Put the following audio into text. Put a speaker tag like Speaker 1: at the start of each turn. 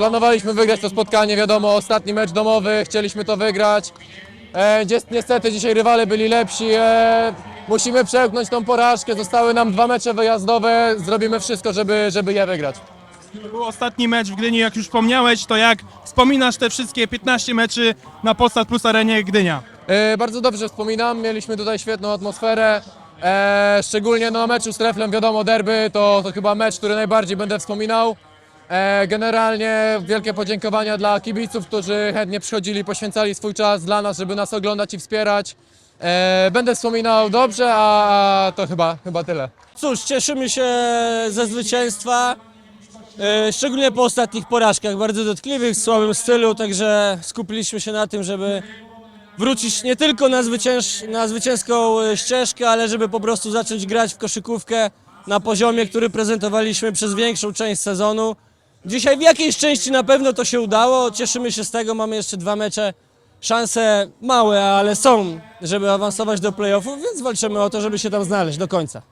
Speaker 1: Planowaliśmy wygrać to spotkanie, wiadomo, ostatni mecz domowy, chcieliśmy to wygrać. E, niestety dzisiaj rywale byli lepsi. E, musimy przełknąć tą porażkę, zostały nam dwa mecze wyjazdowe, zrobimy wszystko, żeby, żeby je wygrać.
Speaker 2: Był ostatni mecz w Gdyni, jak już wspomniałeś, to jak wspominasz te wszystkie 15 meczy na Polsat Plus Arenie Gdynia?
Speaker 1: E, bardzo dobrze wspominam, mieliśmy tutaj świetną atmosferę. E, szczególnie na meczu z Reflem, wiadomo, derby to, to chyba mecz, który najbardziej będę wspominał. E, generalnie wielkie podziękowania dla kibiców, którzy chętnie przychodzili, poświęcali swój czas dla nas, żeby nas oglądać i wspierać. E, będę wspominał dobrze, a to chyba, chyba tyle.
Speaker 3: Cóż, cieszymy się ze zwycięstwa, e, szczególnie po ostatnich porażkach, bardzo dotkliwych, w słabym stylu, także skupiliśmy się na tym, żeby wrócić nie tylko na, zwycięż, na zwycięską ścieżkę, ale żeby po prostu zacząć grać w koszykówkę na poziomie, który prezentowaliśmy przez większą część sezonu. Dzisiaj w jakiejś części na pewno to się udało, cieszymy się z tego, mamy jeszcze dwa mecze, szanse małe, ale są, żeby awansować do playoffów, więc walczymy o to, żeby się tam znaleźć do końca.